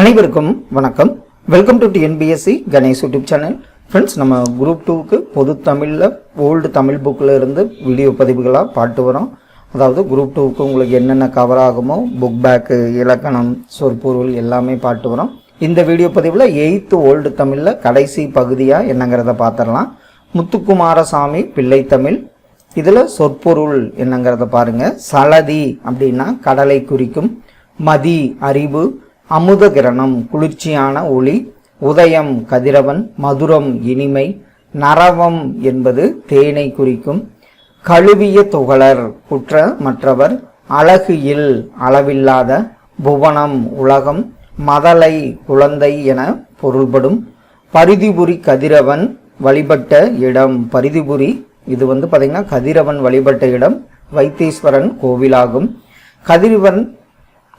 அனைவருக்கும் வணக்கம். Welcome to TNPSC Ganesh YouTube channel friends நம்ம குரூப் டூக்கு பொது தமிழில் ஓல்டு தமிழ் புக்கில் இருந்து வீடியோ பதிவுகளாக பாட்டு வரோம். அதாவது குரூப் டூவுக்கு உங்களுக்கு என்னென்ன கவர் ஆகுமோ புக் பேக்கு இலக்கணம் சொற்பொருள் எல்லாமே பாட்டு வரோம். இந்த வீடியோ பதிவில் எயித்து ஓல்டு தமிழில் கடைசி பகுதியாக என்னங்கிறத பார்த்துடலாம் முத்துக்குமாரசாமி பிள்ளை தமிழ். இதில் சொற்பொருள் என்னங்கிறத பாருங்கள் சலதி அப்படின்னா கடலை குறிக்கும். மதி அறிவு. அமுத கிரணம் குளிர்ச்சியான ஒளி உதயம் கதிரவன் மதுரம் இனிமை நரவம் என்பது தேனை குறிக்கும். கழுவிய துகளர் குற்ற மற்றவர் அழகு இல் அளவில்லாத புவனம் உலகம் மதலை குழந்தை என பொருள்படும். பரிதிபுரி கதிரவன் வழிபட்ட இடம் பரிதிபுரி இது வந்து பார்த்திங்கன்னா கதிரவன் வழிபட்ட இடம் வைத்தீஸ்வரன் கோவிலாகும். கதிரவன்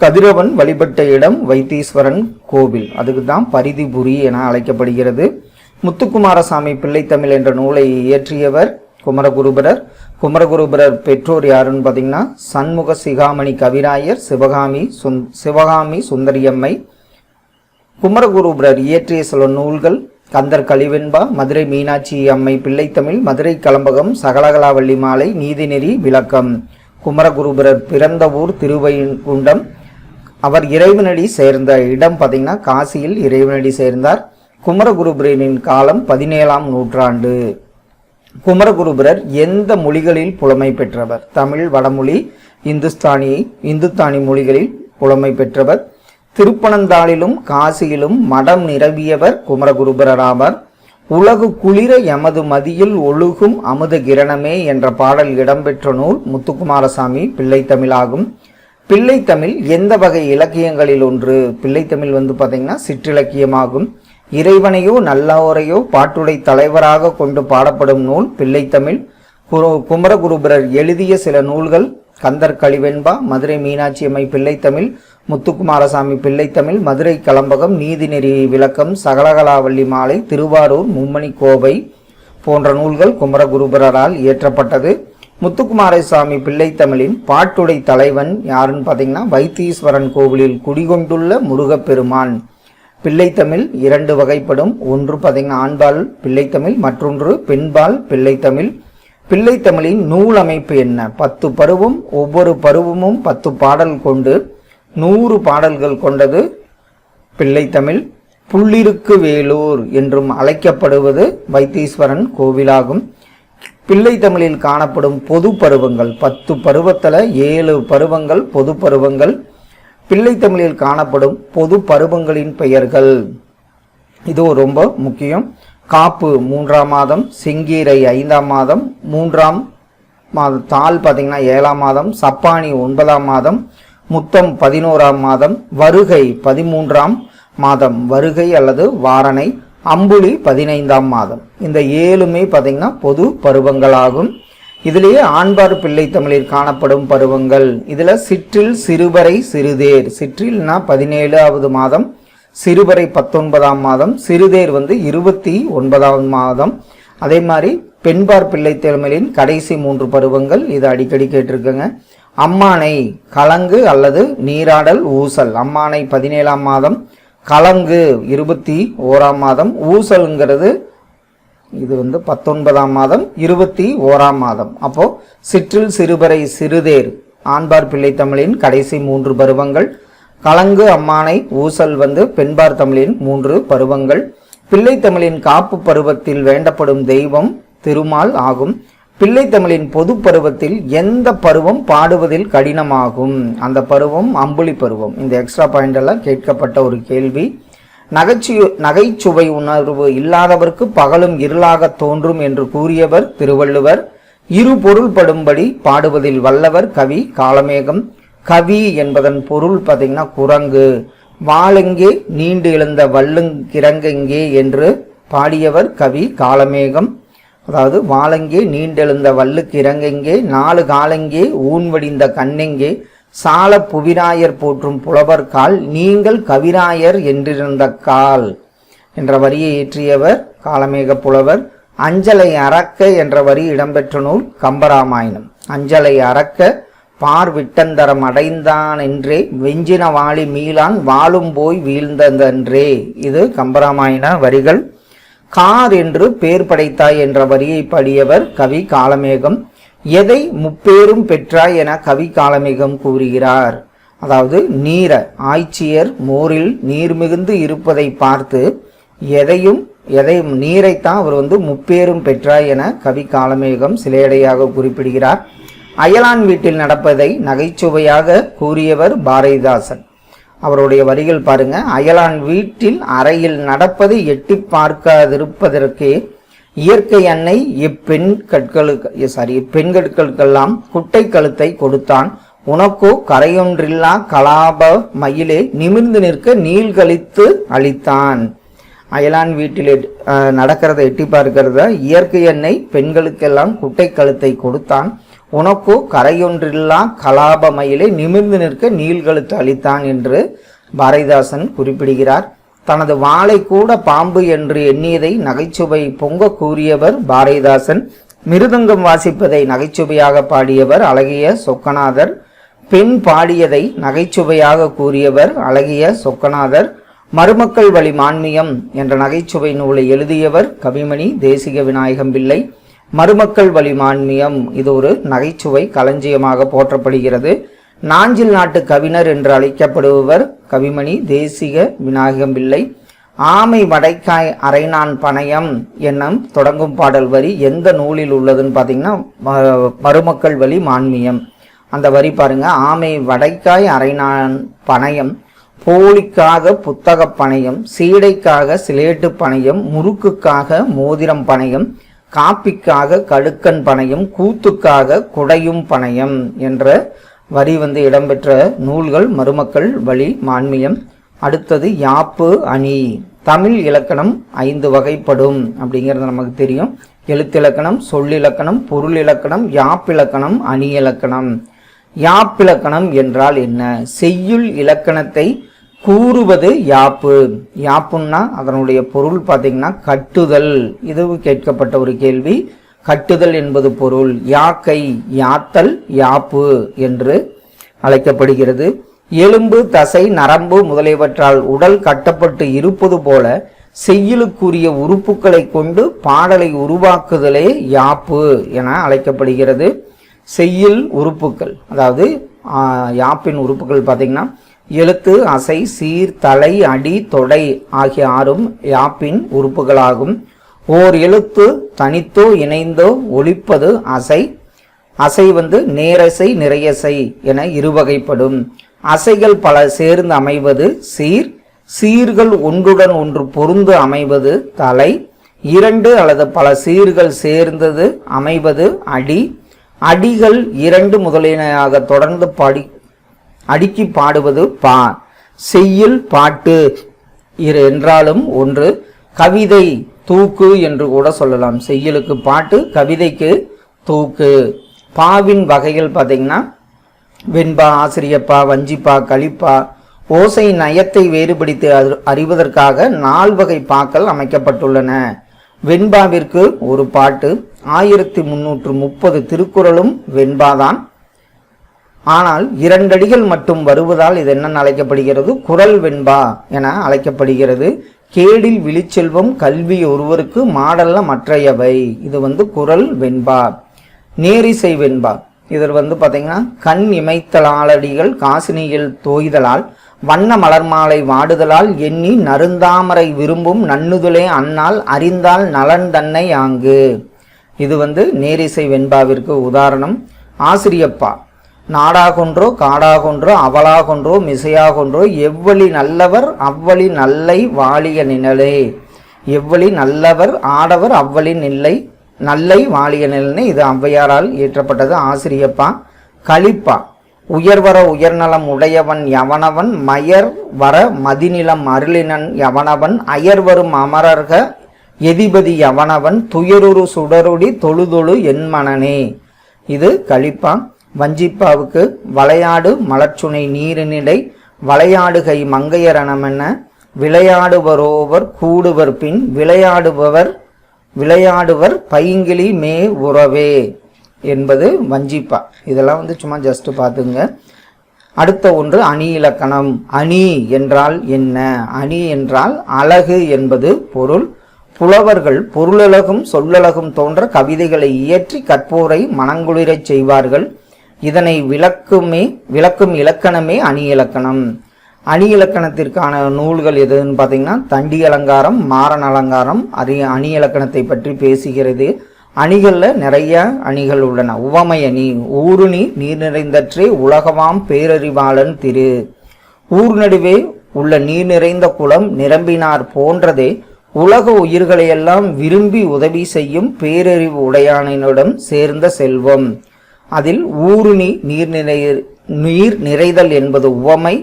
கதிரவன் வழிபட்ட இடம் வைத்தீஸ்வரன் கோவில். அதுக்கு தான் பரிதிபுரி என அழைக்கப்படுகிறது. முத்துக்குமாரசாமி பிள்ளைத்தமிழ் என்ற நூலை இயற்றியவர் குமரகுருபரர். குமரகுருபரர் பெற்றோர் யாருன்னு பார்த்தீங்கன்னா சண்முக சிகாமணி கவிராயர் சிவகாமி சுந் சிவகாமி சுந்தரியம்மை. குமரகுருபரர் இயற்றிய சில நூல்கள் கந்தர் கலிவெண்பா மதுரை மீனாட்சி அம்மை பிள்ளைத்தமிழ் மதுரை கலம்பகம் சகலகலாவள்ளி மாலை நீதிநெறி விளக்கம். குமரகுருபரர் பிறந்த ஊர் திருவைகுண்டம். அவர் இறைவனடி சேர்ந்த இடம் பார்த்தீங்கன்னா காசியில் இறைவனடி சேர்ந்தார். குமரகுருபரனின் காலம் பதினேழாம் நூற்றாண்டு. குமரகுருபரர் எந்த மொழிகளில் புலமை பெற்றவர்? தமிழ் வடமொழி இந்துஸ்தானி இந்துஸ்தானி மொழிகளில் புலமை பெற்றவர். திருப்பனந்தாளிலும் காசியிலும் மடம் நிரவியவர் குமரகுருபரர் உலகு குளிர எமது மதியில் ஒழுகும் அமுத கிரணமே என்ற பாடல் இடம்பெற்ற நூல் முத்துக்குமாரசாமி பிள்ளைத்தமிழாகும் பிள்ளைத்தமிழ் எந்த வகை இலக்கியங்களில் ஒன்று? பிள்ளைத்தமிழ் வந்து பார்த்தீங்கன்னா சிற்றிலக்கியமாகும். இறைவனையோ நல்லாவரையோ பாட்டுடை தலைவராக கொண்டு பாடப்படும் நூல் பிள்ளைத்தமிழ். குரு குமரகுருபரர் எழுதிய சில நூல்கள் கந்தர் கழிவெண்பா மதுரை மீனாட்சி அம்மை பிள்ளைத்தமிழ் முத்துக்குமாரசாமி பிள்ளைத்தமிழ் மதுரை கலம்பகம் நீதிநெறி விளக்கம் சகலகலாவள்ளி மாலை திருவாரூர் மும்மணி கோவை போன்ற நூல்கள் குமரகுருபரரால் இயற்றப்பட்டது. முத்துக்குமாரசாமி பிள்ளைத்தமிழின் பாட்டுடை தலைவன் யாருன்னு பார்த்தீங்கன்னா வைத்தீஸ்வரன் கோவிலில் குடிகொண்டுள்ள முருகப்பெருமான். பிள்ளைத்தமிழ் இரண்டு வகைப்படும். ஒன்று பார்த்தீங்கன்னா ஆண்பால் பிள்ளைத்தமிழ் மற்றொன்று பெண்பால் பிள்ளைத்தமிழ் பிள்ளைத்தமிழின் நூல் அமைப்பு என்ன? பத்து பருவம் ஒவ்வொரு பருவமும் பத்து பாடல் கொண்டு நூறு பாடல்கள் கொண்டது பிள்ளைத்தமிழ் புள்ளிருக்கு வேலூர் என்றும் அழைக்கப்படுவது வைத்தீஸ்வரன் கோவிலாகும். பிள்ளைத்தமிழில் காணப்படும் பொது பருவங்கள் பத்து பருவத்தில் ஏழு பருவங்கள் பொது பருவங்கள். பிள்ளைத்தமிழில் காணப்படும் பொது பருவங்களின் பெயர்கள். இது ரொம்ப முக்கியம். காப்பு மூன்றாம் மாதம் செங்கீரை ஐந்தாம் மாதம் மூன்றாம் மாதம் தாள் பார்த்தீங்கன்னா ஏழாம் மாதம் சப்பானி ஒன்பதாம் மாதம் முத்தம் பதினோராம் மாதம் வருகை பதிமூன்றாம் மாதம் வருகை அல்லது வாரணை அம்புலி பதினைந்தாம் மாதம். இந்த ஏழுமே பார்த்தீங்கன்னா பொது பருவங்களாகும். இதிலேயே ஆண்பார் பிள்ளை தமிழில் காணப்படும் பருவங்கள். இதில் சிற்றில் சிறுவரை சிறுதேர். சிற்றில்னா பதினேழாவது மாதம் சிறுவரை பத்தொன்பதாம் மாதம் சிறுதேர் வந்து இருபத்தி ஒன்பதாம் மாதம். அதே மாதிரி பெண்பார் பிள்ளை தமிழின் கடைசி மூன்று பருவங்கள் இது அடிக்கடி கேட்டிருக்குங்க. அம்மானை கலங்கு அல்லது நீராடல் ஊசல். அம்மானை பதினேழாம் மாதம் கலங்கு இருபத்தி ஓராம் மாதம் ஊசல்ங்கிறது இது வந்து பத்தொன்பதாம் மாதம் இருபத்தி ஓராம் மாதம். அப்போ சிற்றில் சிறுபறை சிறுதேர் ஆண்பார் பிள்ளை தமிழின் கடைசி மூன்று பருவங்கள். கலங்கு அம்மானை ஊசல் வந்து பெண்பார் தமிழின் மூன்று பருவங்கள். பிள்ளை தமிழின் காப்பு பருவத்தில் வேண்டப்படும் தெய்வம் திருமால் ஆகும். பிள்ளை தமிழின் பொது பருவத்தில் எந்த பருவம் பாடுவதில் கடினமாகும்? அந்த பருவம் அம்புலி பருவம். இந்த எக்ஸ்ட்ரா பாயிண்ட் எல்லாம் கேட்கப்பட்ட ஒரு கேள்வி. நகைச்சு நகைச்சுவை உணர்வு இல்லாதவர்க்கு பகலும் இருளாக தோன்றும் என்று கூறியவர் திருவள்ளுவர். இரு பொருள்படும்படி பாடுவதில் வல்லவர் கவி காலமேகம். கவி என்பதன் பொருள் பார்த்தீங்கன்னா குரங்கு. வாளெங்கே நீண்டு எழுந்த வல்லுங் கிரங்கெங்கே என்று பாடியவர் கவி காலமேகம். அதாவது வாழங்கே நீண்டெழுந்த வல்லுக்கு இறங்கெங்கே நாலு காலெங்கே ஊன்வடிந்த கண்ணெங்கே சால புவிராயர் போற்றும் புலவர் கால் நீங்கள் கவிராயர் என்றிருந்த கால் என்ற வரியை இயற்றியவர் காலமேக புலவர். அஞ்சலை அறக்க என்ற வரி இடம்பெற்ற நூல் கம்பராமாயணம். அஞ்சலை அறக்க பார் விட்டந்தரம் அடைந்தான் என்றே வெஞ்சின வாளி மீளான் வாழும் போய் வீழ்ந்ததன்றே. இது கம்பராமாயண வரிகள். கார் என்று பேர் படைத்தாய் என்ற வரியை பாடியவர் கவி காலமேகம். எதை முப்பேரும் பெற்றாய் என கவி காலமேகம் கூறுகிறார். அதாவது நீர ஆய்ச்சியர் மோரில் நீர் மிகுந்து இருப்பதை பார்த்து எதையும் எதை நீரைத்தான் அவர் வந்து முப்பேரும் பெற்றாய் என கவி காலமேகம் சிலையடையாக குறிப்பிடுகிறார். அயலான் வீட்டில் நடப்பதை நகைச்சுவையாக கூறியவர் பாரதிதாசன். அவருடைய வரிகள் பாருங்க. அயலான் வீட்டில் அறையில் நடப்பதை எட்டி பார்க்காதிருப்பதற்கே இயற்கை அன்னை இப்பெண் கற்களுக்கு சாரி பெண்கற்களுக்கெல்லாம் குட்டை கழுத்தை கொடுத்தான். உனக்கோ கரையொன்றில்லா கலாப மயிலே நிமிர்ந்து நிற்க நீள் கழித்து அளித்தான் அயலான் வீட்டில் நடக்கிறத எட்டி பார்க்கிறத இயற்கை எண்ணெய் பெண்களுக்கெல்லாம் குட்டை கழுத்தை கொடுத்தான். உனக்கு கரையொன்றில்லா கலாப மயிலை நிமிர்ந்து நிற்க நீள்கழுத்து அளித்தான் என்று பாரதிதாசன் குறிப்பிடுகிறார். தனது வாளை கூட பாம்பு என்று எண்ணியதை நகைச்சுவை பொங்க கூறியவர் பாரதிதாசன். மிருதங்கம் வாசிப்பதை நகைச்சுவையாக பாடியவர் அழகிய சொக்கநாதர். பெண் பாடியதை நகைச்சுவையாக கூறியவர் அழகிய சொக்கநாதர். மருமக்கள் வழி மான்மியம் என்ற நகைச்சுவை நூலை எழுதியவர் கவிமணி தேசிக விநாயகம் பிள்ளை மருமக்கள் வழி மான்மியம் இது ஒரு நகைச்சுவை களஞ்சியமாக போற்றப்படுகிறது. நாஞ்சில் நாட்டு கவிஞர் என்று அழைக்கப்படுபவர் கவிமணி தேசிக விநாயகம் பிள்ளை ஆமை வடைக்காய் அரைநான் பணயம் என்னும் தொடங்கும் பாடல் வரி எந்த நூலில் உள்ளதுன்னு பார்த்தீங்கன்னா மருமக்கள் வழி மான்மியம் அந்த வரி பாருங்க. ஆமை வடைக்காய் அரைநான் பணயம் போலிக்காக புத்தக பணயம் சீடைக்காக சிலேட்டு பணயம் முறுக்குக்காக மோதிரம் பணயம் காப்பிக்காக கடுக்கன் பணயம் கூத்துக்காக குடையும் பணையம் என்ற வரி வந்து இடம்பெற்ற நூல்கள் மருமக்கள் வழி மான்மியம். அடுத்தது யாப்பு அணி. தமிழ் இலக்கணம் ஐந்து வகைப்படும் அப்படிங்கிறது நமக்கு தெரியும். எழுத்திலக்கணம் சொல்லிலக்கணம் பொருள் இலக்கணம் யாப்பிலக்கணம் அணி இலக்கணம் யாப்பிலக்கணம் என்றால் என்ன? செய்யுள் இலக்கணத்தை கூறுவது யாப்பு. யாப்புன்னா அதனுடைய பொருள் பார்த்தீங்கன்னா கட்டுதல். இது கேட்கப்பட்ட ஒரு கேள்வி. கட்டுதல் என்பது பொருள். யாக்கை யாத்தல் யாப்பு என்று அழைக்கப்படுகிறது. எலும்பு தசை நரம்பு முதலியவற்றால் உடல் கட்டப்பட்டு இருப்பது போல செய்யலுக்குரிய உறுப்புகளை கொண்டு பாடலை உருவாக்குதலே யாப்பு என அழைக்கப்படுகிறது. செய்யுள் உறுப்புகள். அதாவது யாப்பின் உறுப்புகள் பார்த்தீங்கன்னா எழுத்து அசை சீர் தலை அடி தொடை ஆகிய ஆறும் யாப்பின் உறுப்புகளாகும். ஓர் எழுத்து தனித்தோ இணைந்தோ ஒழிப்பது அசை. அசை வந்து நேரசை நிறையசை என இருவகைப்படும். அசைகள் பல சேர்ந்து அமைவது சீர். சீர்கள் ஒன்றுடன் ஒன்று பொருந்து அமைவது தலை. இரண்டு அல்லது பல சீர்கள் சேர்ந்தது அமைவது அடி. அடிகள் இரண்டு முதலியனையாக தொடர்ந்து படி அடுக்கி பாடுவது பா செய்யுள் பாட்டு. இரு என்றாலும் ஒன்று. கவிதை தூக்கு என்று கூட சொல்லலாம். செய்யலுக்கு பாட்டு கவிதைக்கு தூக்கு. பாவின் வகைகள் பார்த்தீங்கன்னா வெண்பா ஆசிரியப்பா வஞ்சிப்பா களிப்பா ஓசை நயத்தை வேறுபடுத்தி அறி- அறிவதற்காக நால்வகை பாக்கள் அமைக்கப்பட்டுள்ளன. வெண்பாவிற்கு ஒரு பாட்டு. ஆயிரத்தி முன்னூற்று முப்பது திருக்குறளும் வெண்பாதான். ஆனால் இரண்டடிகள் மட்டும் வருவதால் இது என்ன அழைக்கப்படுகிறது? குரல் வெண்பா என அழைக்கப்படுகிறது. கேடில் விழிச்செல்வம் கல்வி ஒருவருக்கு மாடல்ல மற்றையவை. இது வந்து குரல் வெண்பா. நேரிசை வெண்பா. இதில் வந்து பார்த்தீங்கன்னா கண் இமைத்தலாளடிகள் காசினியில் தோய்தலால் வண்ண மலர்மாலை வாடுதலால் எண்ணி நருந்தாமரை விரும்பும் நன்னுதலே அன்னால் அறிந்தால் நலன் தன்னை ஆங்கு. இது வந்து நேரிசை வெண்பாவிற்கு உதாரணம். ஆசிரியப்பா. நாடாகொன்றோ காடாகொன்றோ அவளாகொன்றோ மிசையாகொன்றோ எவ்வளி நல்லவர் அவ்வழி நல்லை வாழிய நிழலே. எவ்வளி நல்லவர் ஆடவர் அவ்வளி நில்லை நல்லை வாழிய நிழல்னு இது ஔவையாரால் இயற்றப்பட்டது. ஆசிரியப்பா களிப்பா உயர்வர உயர்நலம் உடையவன் யவனவன் மயர் வர மதிநிலம் அருளினன் யவனவன் அயர்வரும் அமரர்க எதிபதி யவனவன் துயருரு சுடருடி தொழுதொழு என் மனனே இது கழிப்பான் வஞ்சிப்பாவுக்கு வளையாடு மலர்ச்சுனை நீரினிடை வளையாடுகை மங்கையரணமென விளையாடுவரோவர் கூடுவர் பின் விளையாடுபவர் விளையாடுவர் பைங்கிளி மே உறவே என்பது வஞ்சிப்பா. இதெல்லாம் வந்து சும்மா ஜஸ்ட் பார்த்துங்க. அடுத்த ஒன்று அணி இலக்கணம் அணி என்றால் என்ன? அணி என்றால் அழகு என்பது பொருள். புலவர்கள் பொருளழகும் சொல்லழகும் தோன்ற கவிதைகளை இயற்றி கற்போரை மனங்குளிரச் செய்வார்கள். இதனை விளக்குமே விளக்கும் இலக்கணமே அணி இலக்கணம். அணி இலக்கணத்திற்கான நூல்கள் எதுன்னு பார்த்தீங்கன்னா தண்டி அலங்காரம் மாறன் அலங்காரம் அது அணி இலக்கணத்தை பற்றி பேசுகிறது. அணிகளில் நிறைய அணிகள் உள்ளன. உவமை அணி ஊருணி நீர் நிறைந்தற்றே உலகமாம் பேரறிவாளன் திரு. ஊர் நடுவே உள்ள நீர் நிறைந்த குளம் நிரம்பினார் போன்றதே உலக உயிர்களையெல்லாம் விரும்பி உதவி செய்யும் பேரறிவு உடையானினுடன் சேர்ந்த செல்வம். அதில் ஊருணி நீர் நிறை நீர் நிறைதல் என்பது உவமை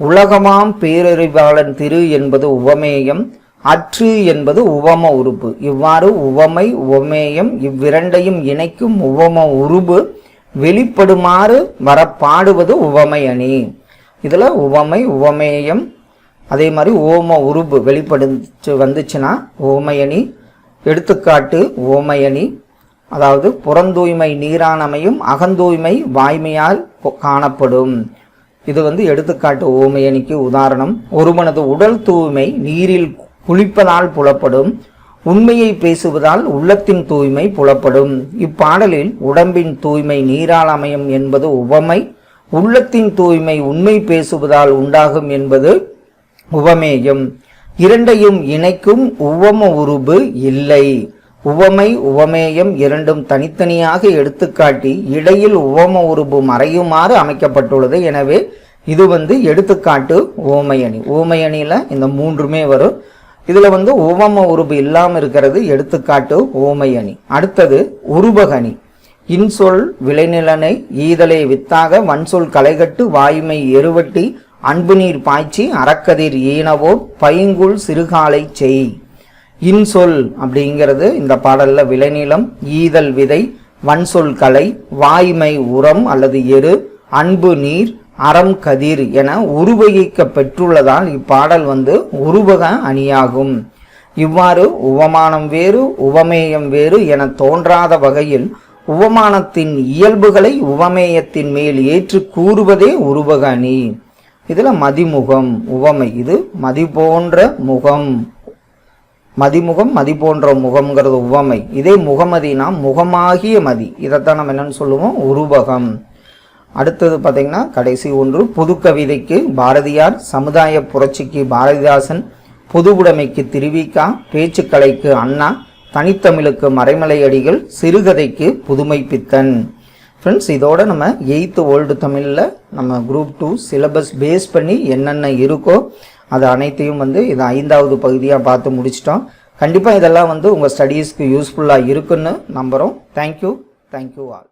உலகமாம் பேரறிவாளன் திரு என்பது உவமேயம் அற்று என்பது உவம உறுப்பு. இவ்வாறு உவமை உவமேயம் இவ்விரண்டையும் இணைக்கும் உவம உருபு வெளிப்படுமாறு வரப்பாடுவது உவமை அணி. இதில் உவமை உவமேயம் அதே மாதிரி ஓம உருபு வெளிப்படுச்சு வந்துச்சுன்னா ஓமையணி எடுத்துக்காட்டு ஓமையணி அதாவது புறந்தூய்மை நீரானமையும் அகந்தூய்மை வாய்மையால் காணப்படும். இது வந்து எடுத்துக்காட்டு ஓமையணிக்கு உதாரணம். ஒருவனது உடல் தூய்மை நீரில் குளிப்பதால் புலப்படும். உண்மையை பேசுவதால் உள்ளத்தின் தூய்மை புலப்படும். இப்பாடலில் உடம்பின் தூய்மை நீரால் அமையும் என்பது உவமை உள்ளத்தின் தூய்மை உண்மை பேசுவதால் உண்டாகும் என்பது உவமேயம். இரண்டையும் இணைக்கும் உவம உருபு இல்லை. உவமை உவமேயம் இரண்டும் தனித்தனியாக எடுத்துக்காட்டி இடையில் உவம உருபு மறையுமாறு அமைக்கப்பட்டுள்ளது. எனவே இது வந்து எடுத்துக்காட்டு ஓமையணி ஓமையணியில் இந்த மூன்றுமே வரும். இதில் வந்து உவம உருபு இல்லாமல் இருக்கிறது எடுத்துக்காட்டு ஓமையணி அடுத்தது உருபகணி. இன்சொல் விளைநிலனை ஈதலை வித்தாக வன்சொல் களைகட்டு வாய்மை எருவட்டி அன்பு நீர் பாய்ச்சி அறக்கதிர் ஈனவோ பைங்குள் சிறுகாலை செய். இன்சொல் அப்படிங்கிறது இந்த பாடலில் விளைநிலம் ஈதல் விதை வன்சொல் கலை வாய்மை உரம் அல்லது எரு அன்பு நீர் அறம் கதிர் என உருவகிக்க பெற்றுள்ளதால் இப்பாடல் வந்து உருவக அணியாகும். இவ்வாறு உவமானம் வேறு உவமேயம் வேறு என தோன்றாத வகையில் உவமானத்தின் இயல்புகளை உவமேயத்தின் மேல் ஏற்று கூறுவதே உருவக அணி. இதில் மதிமுகம் உவமை இது மதி போன்ற முகம். மதிமுகம் மதி போன்ற முகம்ங்கிறது உவமை. இதே முகமதினா முகமாகிய மதி. இதைத்தான் நம்ம என்னன்னு சொல்லுவோம்? உருவகம். அடுத்தது பார்த்தீங்கன்னா கடைசி ஒன்று புதுக்கவிதைக்கு பாரதியார் சமுதாய புரட்சிக்கு பாரதிதாசன் பொதுவுடைமைக்கு திருவிக்கா பேச்சுக்கலைக்கு அண்ணா தனித்தமிழுக்கு மறைமலையடிகள் சிறுகதைக்கு புதுமை பித்தன். ஃப்ரெண்ட்ஸ் இதோட நம்ம எயித்து ஓல்டு தமிழில் நம்ம குரூப் டூ சிலபஸ் பேஸ் பண்ணி என்னென்ன இருக்கோ அது அனைத்தையும் வந்து இது ஐந்தாவது பகுதியாக பார்த்து முடிச்சிட்டோம். கண்டிப்பாக இதெல்லாம் வந்து உங்கள் ஸ்டடீஸ்க்கு யூஸ்ஃபுல்லாக இருக்குன்னு நம்புகிறோம் தேங்க்யூ தேங்க்யூ ஆல்